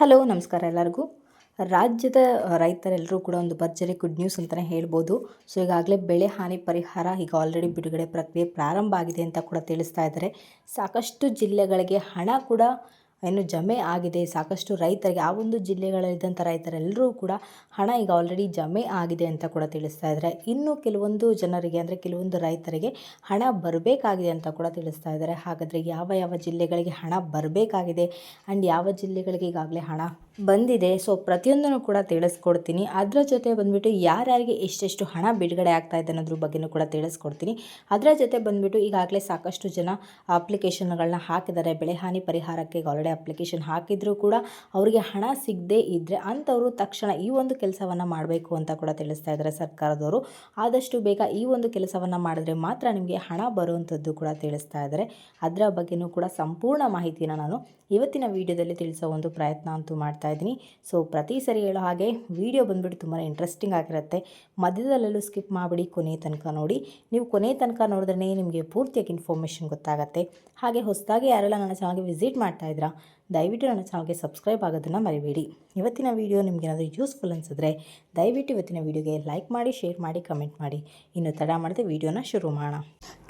Hello, ನಮಸ್ಕಾರ ಎಲ್ಲರಿಗೂ. ರಾಜ್ಯದ ರೈತರೆಲ್ಲರೂ ಕೂಡ ಒಂದು ಭರ್ಜರಿ ಗುಡ್ ನ್ಯೂಸ್ ಅಂತಲೇ ಹೇಳ್ಬೋದು. ಸೊ ಈಗಾಗಲೇ ಬೆಳೆ ಹಾನಿ ಪರಿಹಾರ ಈಗ ಆಲ್ರೆಡಿ ಬಿಡುಗಡೆ ಪ್ರಕ್ರಿಯೆ ಪ್ರಾರಂಭ ಆಗಿದೆ ಅಂತ ಕೂಡ ತಿಳಿಸ್ತಾ ಇದ್ದಾರೆ. ಸಾಕಷ್ಟು ಜಿಲ್ಲೆಗಳಿಗೆ ಹಣ ಕೂಡ ಏನು ಜಮೆ ಆಗಿದೆ. ಸಾಕಷ್ಟು ರೈತರಿಗೆ, ಆ ಒಂದು ಜಿಲ್ಲೆಗಳಲ್ಲಿದ್ದಂಥ ರೈತರೆಲ್ಲರೂ ಕೂಡ ಹಣ ಈಗ ಆಲ್ರೆಡಿ ಜಮೆ ಆಗಿದೆ ಅಂತ ಕೂಡ ತಿಳಿಸ್ತಾ ಇದ್ದಾರೆ. ಇನ್ನು ಕೆಲವೊಂದು ಜನರಿಗೆ ಅಂದರೆ ಕೆಲವೊಂದು ರೈತರಿಗೆ ಹಣ ಬರಬೇಕಾಗಿದೆ ಅಂತ ಕೂಡ ತಿಳಿಸ್ತಾ ಇದ್ದಾರೆ. ಹಾಗಾದರೆ ಯಾವ ಯಾವ ಜಿಲ್ಲೆಗಳಿಗೆ ಹಣ ಬರಬೇಕಾಗಿದೆ? ಆ್ಯಂಡ್ ಯಾವ ಜಿಲ್ಲೆಗಳಿಗೆ ಈಗಾಗಲೇ ಹಣ ಬಂದಿದೆ ಸೊ ಪ್ರತಿಯೊಂದನ್ನು ಕೂಡ ತಿಳಿಸ್ಕೊಡ್ತೀನಿ. ಅದರ ಜೊತೆ ಬಂದುಬಿಟ್ಟು ಯಾರ್ಯಾರಿಗೆ ಎಷ್ಟೆಷ್ಟು ಹಣ ಬಿಡುಗಡೆ ಆಗ್ತಾ ಇದೆ ಅನ್ನೋದ್ರ ಬಗ್ಗೆಯೂ ಕೂಡ ತಿಳಿಸ್ಕೊಡ್ತೀನಿ. ಅದರ ಜೊತೆ ಬಂದುಬಿಟ್ಟು ಈಗಾಗಲೇ ಸಾಕಷ್ಟು ಜನ ಅಪ್ಲಿಕೇಶನ್ಗಳನ್ನ ಹಾಕಿದ್ದಾರೆ. ಬೆಳೆ ಹಾನಿ ಪರಿಹಾರಕ್ಕೆ ಆಲ್ರೆಡಿ ಅಪ್ಲಿಕೇಶನ್ ಹಾಕಿದರೂ ಕೂಡ ಅವರಿಗೆ ಹಣ ಸಿಗದೇ ಇದ್ದರೆ ಅಂಥವರು ತಕ್ಷಣ ಈ ಒಂದು ಕೆಲಸವನ್ನು ಮಾಡಬೇಕು ಅಂತ ಕೂಡ ತಿಳಿಸ್ತಾ ಇದ್ದಾರೆ ಸರ್ಕಾರದವರು. ಆದಷ್ಟು ಬೇಗ ಈ ಒಂದು ಕೆಲಸವನ್ನು ಮಾಡಿದ್ರೆ ಮಾತ್ರ ನಿಮಗೆ ಹಣ ಬರುವಂಥದ್ದು ಕೂಡ ತಿಳಿಸ್ತಾ ಇದ್ದಾರೆ. ಅದರ ಬಗ್ಗೆಯೂ ಕೂಡ ಸಂಪೂರ್ಣ ಮಾಹಿತಿನ ನಾನು ಇವತ್ತಿನ ವಿಡಿಯೋದಲ್ಲಿ ತಿಳಿಸೋ ಒಂದು ಪ್ರಯತ್ನ ಅಂತೂ ಮಾಡ್ತಾ ಇದ್ದೀನಿ. ಸೊ ಪ್ರತಿ ಸರಿ ಹೇಳೋ ಹಾಗೆ ವಿಡಿಯೋ ಬಂದುಬಿಟ್ಟು ತುಂಬಾ ಇಂಟ್ರೆಸ್ಟಿಂಗ್ ಆಗಿರುತ್ತೆ. ಮಧ್ಯದಲ್ಲೆಲ್ಲೂ ಸ್ಕಿಪ್ ಮಾಡಿಬಿಡಿ ಕೊನೆ ತನಕ ನೋಡಿ. ನೀವು ಕೊನೆ ತನಕ ನೋಡಿದ್ರೆ ನಿಮಗೆ ಪೂರ್ತಿಯಾಗಿ ಇನ್ಫಾರ್ಮೇಷನ್ ಗೊತ್ತಾಗುತ್ತೆ. ಹಾಗೆ ಹೊಸದಾಗಿ ಯಾರೆಲ್ಲ ನನ್ನ ಚಾನಲ್ಗೆ ವಿಸಿಟ್ ಮಾಡ್ತಾ ಇದ್ದೀರಾ ದಯವಿಟ್ಟು ನನ್ನ ಚಾನಲ್ಗೆ ಸಬ್ಸ್ಕ್ರೈಬ್ ಆಗೋದನ್ನು ಮರಿಬೇಡಿ. ಇವತ್ತಿನ ವೀಡಿಯೋ ನಿಮಗೇನಾದರೂ ಯೂಸ್ಫುಲ್ ಅನಿಸಿದ್ರೆ ದಯವಿಟ್ಟು ಇವತ್ತಿನ ವೀಡಿಯೋಗೆ ಲೈಕ್ ಮಾಡಿ ಶೇರ್ ಮಾಡಿ ಕಮೆಂಟ್ ಮಾಡಿ. ಇನ್ನು ತಡ ಮಾಡದೆ ವೀಡಿಯೋನ ಶುರು ಮಾಡೋಣ.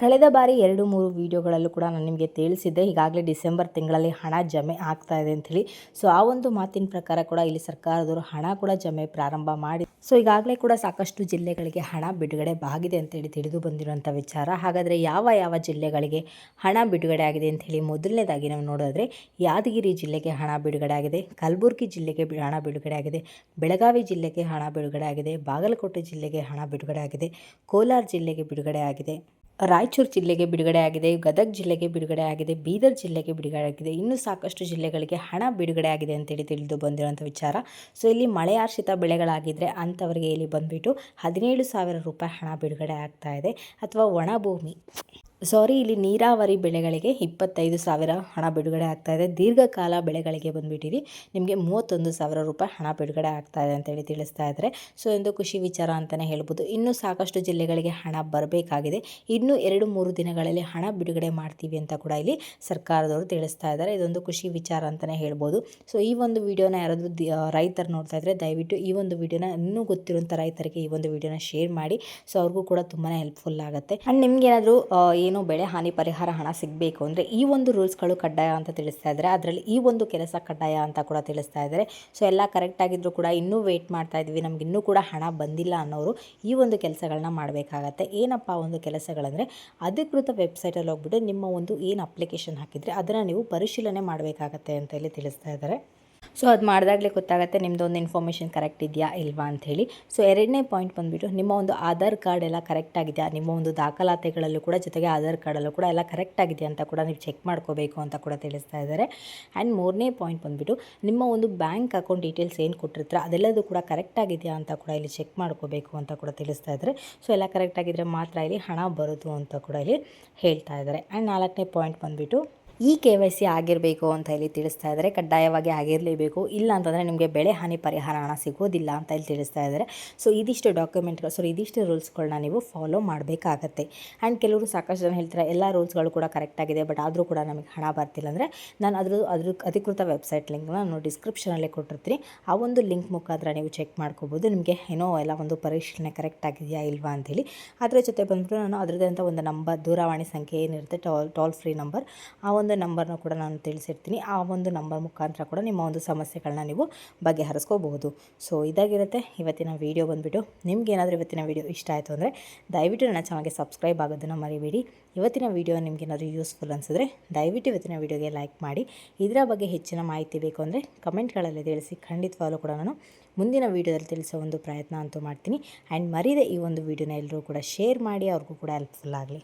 ಕಳೆದ ಬಾರಿ ಎರಡು, ಮೂರು ವೀಡಿಯೋಗಳಲ್ಲೂ ಕೂಡ ನಾನು ನಿಮಗೆ ತಿಳಿಸಿದ್ದೆ. ಈಗಾಗಲೇ ಡಿಸೆಂಬರ್ ತಿಂಗಳಲ್ಲಿ ಹಣ ಜಮೆ ಆಗ್ತಾ ಇದೆ ಅಂಥೇಳಿ ಸೊ ಆ ಒಂದು ಮಾತಿನ ಪ್ರಕಾರ ಕೂಡ ಇಲ್ಲಿ ಸರ್ಕಾರದವರು ಹಣ ಕೂಡ ಜಮೆ ಪ್ರಾರಂಭ ಮಾಡಿ ಸೊ ಈಗಾಗಲೇ ಕೂಡ ಸಾಕಷ್ಟು ಜಿಲ್ಲೆಗಳಿಗೆ ಹಣ ಬಿಡುಗಡೆ ಆಗಿದೆ ಅಂತೇಳಿ ತಿಳಿದು ಬಂದಿರುವಂಥ ವಿಚಾರ. ಹಾಗಾದರೆ ಯಾವ ಯಾವ ಜಿಲ್ಲೆಗಳಿಗೆ ಹಣ ಬಿಡುಗಡೆ ಆಗಿದೆ ಅಂಥೇಳಿ ಮೊದಲನೇದಾಗಿ ನಾವು ನೋಡಿದ್ರೆ ಯಾದಗಿರಿ ಜಿಲ್ಲೆಗೆ ಹಣ ಬಿಡುಗಡೆ ಆಗಿದೆ ಕಲಬುರಗಿ ಜಿಲ್ಲೆಗೆ ಹಣ ಬಿಡುಗಡೆ ಆಗಿದೆ ಬೆಳಗಾವಿ ಜಿಲ್ಲೆಗೆ ಹಣ ಬಿಡುಗಡೆ ಆಗಿದೆ ಬಾಗಲಕೋಟೆ ಜಿಲ್ಲೆಗೆ ಹಣ ಬಿಡುಗಡೆ ಆಗಿದೆ ಕೋಲಾರ ಜಿಲ್ಲೆಗೆ ಬಿಡುಗಡೆ ಆಗಿದೆ ರಾಯಚೂರು ಜಿಲ್ಲೆಗೆ ಬಿಡುಗಡೆ ಆಗಿದೆ ಗದಗ ಜಿಲ್ಲೆಗೆ ಬಿಡುಗಡೆ ಆಗಿದೆ ಬೀದರ್ ಜಿಲ್ಲೆಗೆ ಬಿಡುಗಡೆ ಆಗಿದೆ ಇನ್ನೂ ಸಾಕಷ್ಟು ಜಿಲ್ಲೆಗಳಿಗೆ ಹಣ ಬಿಡುಗಡೆ ಆಗಿದೆ ಅಂತೇಳಿ ತಿಳಿದು ಬಂದಿರುವಂಥ ವಿಚಾರ. ಸೊ, ಇಲ್ಲಿ ಮಳೆಯಾಶ್ರಿತ ಬೆಳೆಗಳಾಗಿದ್ದರೆ ಅಂಥವರಿಗೆ ಇಲ್ಲಿ ಬಂದುಬಿಟ್ಟು ಹದಿನೇಳು ಸಾವಿರ ರೂಪಾಯಿ ಹಣ ಬಿಡುಗಡೆ ಆಗ್ತಾ ಇದೆ. ಅಥವಾ ಒಣ ಭೂಮಿ ಸಾರಿ, ಇಲ್ಲಿ ನೀರಾವರಿ ಬೆಳೆಗಳಿಗೆ ಇಪ್ಪತ್ತೈದು ಸಾವಿರ ಹಣ ಬಿಡುಗಡೆ ಆಗ್ತಾ ಇದೆ. ದೀರ್ಘಕಾಲ ಬೆಳೆಗಳಿಗೆ ಬಂದುಬಿಟ್ಟಿರಿ ನಿಮಗೆ ಮೂವತ್ತೊಂದು ಸಾವಿರ ರೂಪಾಯಿ ಹಣ ಬಿಡುಗಡೆ ಆಗ್ತಾ ಇದೆ ಅಂತೇಳಿ ತಿಳಿಸ್ತಾ ಇದ್ದಾರೆ. ಸೊ ಒಂದು ಖುಷಿ ವಿಚಾರ ಅಂತಲೇ ಹೇಳ್ಬೋದು. ಇನ್ನೂ ಸಾಕಷ್ಟು ಜಿಲ್ಲೆಗಳಿಗೆ ಹಣ ಬರಬೇಕಾಗಿದೆ. ಇನ್ನೂ ಎರಡು ಮೂರು ದಿನಗಳಲ್ಲಿ ಹಣ ಬಿಡುಗಡೆ ಮಾಡ್ತೀವಿ ಅಂತ ಕೂಡ ಇಲ್ಲಿ ಸರ್ಕಾರದವರು ತಿಳಿಸ್ತಾ ಇದ್ದಾರೆ. ಇದೊಂದು ಖುಷಿ ವಿಚಾರ ಅಂತಲೇ ಹೇಳ್ಬೋದು. ಸೊ, ಈ ಒಂದು ವಿಡಿಯೋನ ಯಾರಾದರೂ ರೈತರು ನೋಡ್ತಾ ಇದ್ದರೆ ದಯವಿಟ್ಟು ಈ ಒಂದು ವಿಡಿಯೋನ ಇನ್ನೂ ಗೊತ್ತಿರುವಂಥ ರೈತರಿಗೆ ಈ ಒಂದು ವಿಡಿಯೋನ ಶೇರ್ ಮಾಡಿ. ಸೊ, ಅವ್ರಿಗೂ ಕೂಡ ತುಂಬಾ ಹೆಲ್ಪ್ಫುಲ್ ಆಗುತ್ತೆ. ಆ್ಯಂಡ್ ನಿಮ್ಗೆ ಏನಾದರೂ ಏನು ಬೆಳೆ ಹಾನಿ ಪರಿಹಾರ ಹಣ ಸಿಗಬೇಕು ಅಂದರೆ ಈ ಒಂದು ರೂಲ್ಸ್ಗಳು ಕಡ್ಡಾಯ ಅಂತ ತಿಳಿಸ್ತಾ ಇದ್ದಾರೆ. ಅದರಲ್ಲಿ ಈ ಒಂದು ಕೆಲಸ ಕಡ್ಡಾಯ ಅಂತ ಕೂಡ ತಿಳಿಸ್ತಾ ಇದ್ದಾರೆ. ಸೊ ಎಲ್ಲ ಕರೆಕ್ಟಾಗಿದ್ದರೂ ಕೂಡ ಇನ್ನೂ ವೆಯ್ಟ್ ಮಾಡ್ತಾ ಇದ್ವಿ. ನಮ್ಗೆ ಇನ್ನೂ ಕೂಡ ಹಣ ಬಂದಿಲ್ಲ ಅನ್ನೋರು ಈ ಒಂದು ಕೆಲಸಗಳನ್ನ ಮಾಡಬೇಕಾಗತ್ತೆ. ಏನಪ್ಪ ಒಂದು ಕೆಲಸಗಳಂದರೆ ಅಧಿಕೃತ ವೆಬ್ಸೈಟಲ್ಲಿ ಹೋಗ್ಬಿಟ್ಟು ನಿಮ್ಮ ಒಂದು ಏನು ಅಪ್ಲಿಕೇಶನ್ ಹಾಕಿದರೆ ಅದನ್ನು ನೀವು ಪರಿಶೀಲನೆ ಮಾಡಬೇಕಾಗತ್ತೆ ಅಂತ ಹೇಳಿ ತಿಳಿಸ್ತಾ ಇದ್ದಾರೆ. ಸೊ ಅದು ಮಾಡಿದಾಗಲೇ ಗೊತ್ತಾಗುತ್ತೆ ನಿಮ್ಮದು ಒಂದು ಇನ್ಫಾರ್ಮೇಷನ್ ಕರೆಕ್ಟ್ ಇದೆಯಾ ಇಲ್ವಾ ಅಂಥೇಳಿ. ಸೊ ಎರಡನೇ ಪಾಯಿಂಟ್ ಬಂದುಬಿಟ್ಟು ನಿಮ್ಮ ಒಂದು ಆಧಾರ್ ಕಾರ್ಡ್ ಎಲ್ಲ ಕರೆಕ್ಟ್ ಆಗಿದೆಯಾ? ನಿಮ್ಮ ಒಂದು ದಾಖಲಾತಿಗಳಲ್ಲೂ ಕೂಡ ಜೊತೆಗೆ ಆಧಾರ್ ಕಾರ್ಡಲ್ಲೂ ಕೂಡ ಎಲ್ಲ ಕರೆಕ್ಟ್ ಆಗಿದೆ ಅಂತ ಕೂಡ ನೀವು ಚೆಕ್ ಮಾಡ್ಕೋಬೇಕು ಅಂತ ಕೂಡ ತಿಳಿಸ್ತಾ ಇದ್ದಾರೆ. ಆ್ಯಂಡ್ ಮೂರನೇ ಪಾಯಿಂಟ್ ಬಂದುಬಿಟ್ಟು ನಿಮ್ಮ ಒಂದು ಬ್ಯಾಂಕ್ ಅಕೌಂಟ್ ಡೀಟೇಲ್ಸ್ ಏನು ಕೊಟ್ಟಿರ್ತಾರೆ? ಅದೆಲ್ಲದೂ ಕೂಡ ಕರೆಕ್ಟ್ ಆಗಿದೆಯಾ ಅಂತ ಕೂಡ ಇಲ್ಲಿ ಚೆಕ್ ಮಾಡ್ಕೋಬೇಕು ಅಂತ ಕೂಡ ತಿಳಿಸ್ತಾ ಇದ್ದಾರೆ. ಸೊ ಎಲ್ಲ ಕರೆಕ್ಟ್ ಆಗಿದ್ದರೆ ಮಾತ್ರ ಇಲ್ಲಿ ಹಣ ಬರೋದು ಅಂತ ಕೂಡ ಇಲ್ಲಿ ಹೇಳ್ತಾ ಇದ್ದಾರೆ. ಆ್ಯಂಡ್ ನಾಲ್ಕನೇ ಪಾಯಿಂಟ್ ಬಂದುಬಿಟ್ಟು ಈ ಕೆ ವೈ ಸಿ ಆಗಿರಬೇಕು ಅಂತ ಇಲ್ಲಿ ತಿಳಿಸ್ತಾ ಇದ್ದಾರೆ. ಕಡ್ಡಾಯವಾಗಿ ಆಗಿರಲೇಬೇಕು. ಇಲ್ಲ ಅಂತಂದರೆ ನಿಮಗೆ ಬೆಳೆ ಹಾನಿ ಪರಿಹಾರ ಹಣ ಸಿಗೋದಿಲ್ಲ ಅಂತ ಇಲ್ಲಿ ತಿಳಿಸ್ತಾ ಇದ್ದಾರೆ. ಸೊ ಇದಿಷ್ಟು ಡಾಕ್ಯುಮೆಂಟ್ಗಳು ಸೊ ಇದಿಷ್ಟು ರೂಲ್ಸ್ಗಳನ್ನ ನೀವು ಫಾಲೋ ಮಾಡಬೇಕಾಗತ್ತೆ. ಆ್ಯಂಡ್ ಕೆಲವರು ಸಾಕಷ್ಟು ಜನ ಹೇಳ್ತಾರೆ, ಎಲ್ಲ ರೂಲ್ಸ್ಗಳು ಕೂಡ ಕರೆಕ್ಟ್ ಆಗಿದೆ ಬಟ್ ಆದರೂ ಕೂಡ ನಮಗೆ ಹಣ ಬರ್ತಿಲ್ಲ ಅಂದರೆ ನಾನು ಅದ್ರ ಅದ್ರ ಅಧಿಕೃತ ವೆಬ್ಸೈಟ್ ಲಿಂಕ್ನ ನಾನು ಡಿಸ್ಕ್ರಿಪ್ಷನಲ್ಲೇ ಕೊಟ್ಟಿರ್ತೀನಿ. ಆ ಒಂದು ಲಿಂಕ್ ಮುಖಾಂತರ ನೀವು ಚೆಕ್ ಮಾಡ್ಕೋಬೋದು. ನಿಮಗೆ ಏನೋ ಎಲ್ಲ ಒಂದು ಪರಿಶೀಲನೆ ಕರೆಕ್ಟ್ ಆಗಿದೆಯಾ ಇಲ್ವಾ ಅಂತೇಳಿ ಅದರ ಜೊತೆ ಬಂದ್ಬಿಟ್ಟು ನಾನು ಅದರದ್ದೇ ಅಂತ ಒಂದು ನಂಬರ್ ದೂರವಾಣಿ ಸಂಖ್ಯೆ ಏನಿರುತ್ತೆ ಟಾಲ್ ಟೋಲ್ ಫ್ರೀ ನಂಬರ್ ಆ ಒಂದು ಒಂದು ನಂಬರ್ನ ಕೂಡ ನಾನು ತಿಳಿಸಿರ್ತೀನಿ. ಆ ಒಂದು ನಂಬರ್ ಮುಖಾಂತರ ಕೂಡ ನಿಮ್ಮ ಒಂದು ಸಮಸ್ಯೆಗಳನ್ನ ನೀವು ಬಗೆಹರಿಸ್ಕೋಬಹುದು. ಸೊ, ಇದಾಗಿರುತ್ತೆ. ಇವತ್ತಿನ ವೀಡಿಯೋ ಬಂದುಬಿಟ್ಟು ನಿಮ್ಗೇನಾದರೂ ಇವತ್ತಿನ ವೀಡಿಯೋ ಇಷ್ಟ ಆಯಿತು ಅಂದರೆ ದಯವಿಟ್ಟು ನನ್ನ ಚಾನಲ್ಗೆ ಸಬ್ಸ್ಕ್ರೈಬ್ ಆಗೋದನ್ನು ಮರಿಬೇಡಿ. ಇವತ್ತಿನ ವೀಡಿಯೋ ನಿಮಗೇನಾದರೂ ಯೂಸ್ಫುಲ್ ಅನಿಸಿದ್ರೆ ದಯವಿಟ್ಟು ಇವತ್ತಿನ ವೀಡಿಯೋಗೆ ಲೈಕ್ ಮಾಡಿ. ಇದರ ಬಗ್ಗೆ ಹೆಚ್ಚಿನ ಮಾಹಿತಿ ಬೇಕು ಅಂದರೆ ಕಮೆಂಟ್ಗಳಲ್ಲಿ ತಿಳಿಸಿ. ಖಂಡಿತವಾಗಲೂ ಕೂಡ ನಾನು ಮುಂದಿನ ವೀಡಿಯೋದಲ್ಲಿ ತಿಳಿಸೋ ಒಂದು ಪ್ರಯತ್ನ ಅಂತೂ ಮಾಡ್ತೀನಿ. ಆ್ಯಂಡ್ ಮರೀದೆ ಈ ಒಂದು ವೀಡಿಯೋನ ಎಲ್ಲರೂ ಕೂಡ ಶೇರ್ ಮಾಡಿ, ಅವ್ರಿಗೂ ಕೂಡ ಹೆಲ್ಪ್ಫುಲ್ ಆಗಲಿ.